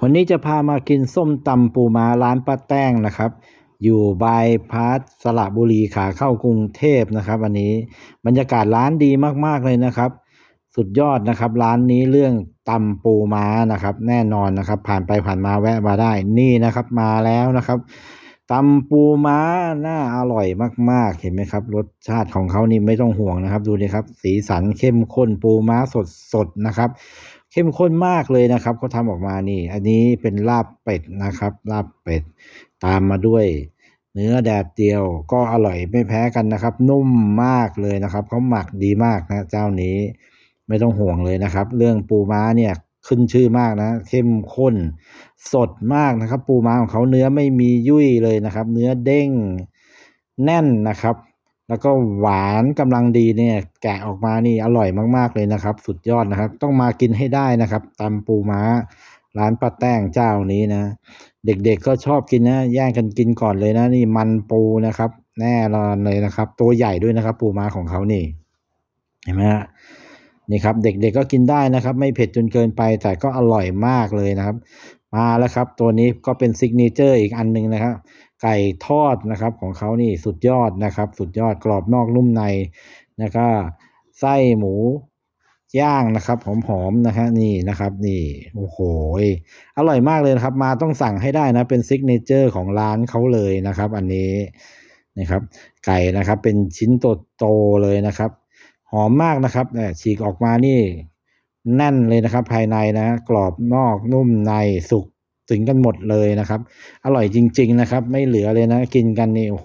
วันนี้จะพามากินส้มตำปูม้าร้านป้าแต้งนะครับ อยู่บายพาสสระบุรีขาเข้ากรุงเทพนะครับวันนี้บรรยากาศร้านดีมากๆเลยนะครับ สุดยอดนะครับ ร้านนี้เรื่องตำปูม้านะครับ แน่นอนนะครับ ผ่านไปผ่านมาแวะมาได้นี่นะครับมาแล้วนะครับ ตำปูม้าน่าอร่อยมาก ๆ เห็นไหมครับ รสชาติของเขานี่ไม่ต้องห่วงนะครับ ดูดิครับ สีสันเข้มข้นปูม้าสดๆนะครับ เข้มข้นมากเลยนะครับเขาทำออกมานี่ อันนี้เป็นลาบเป็ดนะครับ ลาบเป็ด ตามมาด้วย เนื้อแดดเดียวก็อร่อยไม่แพ้กันนะครับ นุ่มมากเลยนะครับเขาหมักดีมากนะเจ้านี้ไม่ต้องห่วงเลยนะครับ เรื่องปูม้าเนี่ย ขึ้นชื่อมากนะ เข้มข้น สดมากนะครับ ปูม้าของเขาเนื้อไม่มียุ่ยเลยนะครับ เนื้อเด้งแน่นนะครับ แล้วก็หวานกำลังดีเนี่ย แกะออกมานี่อร่อยมากๆเลยนะครับ สุดยอดนะครับ ต้องมากินให้ได้นะครับตำปูม้าร้านป้าแต้งเจ้านี้นะ เด็กๆก็ชอบกินนะแย่งกันกินก่อนเลยนะ นี่มันปูนะครับ แน่นอนเลยนะครับ ตัวใหญ่ด้วยนะครับ ปูม้าของเขานี่ เห็นไหมฮะ นี่ครับเด็กๆก็กินได้นะครับ ไม่เผ็ดจนเกินไปแต่ก็อร่อยมากเลยนะครับ มาแล้วครับ ตัวนี้ก็เป็นซิกเนเจอร์อีกอันหนึ่งนะครับ ไก่ทอดนะครับของเขานี่สุดยอดนะครับ สุดยอดกรอบนอกนุ่มในแล้วก็ไส้หมูย่างนะครับหอมๆนะฮะนี่นะครับ นี่โอ้โหอร่อยมากเลยนะครับ มาต้องสั่งให้ได้นะเป็นซิกเนเจอร์ของร้านเขาเลยนะครับ อันนี้นะครับ ไก่นะครับ เป็นชิ้นโตๆเลยนะครับ หอมมากนะครับเนี่ยฉีกออกมานี่แน่นเลยนะครับ ภายในนะ กรอบนอกนุ่มในสุกถึงกันหมดเลยนะครับ อร่อยจริง ๆ นะครับ ไม่เหลือเลยนะ กินกันนี่โอ้โห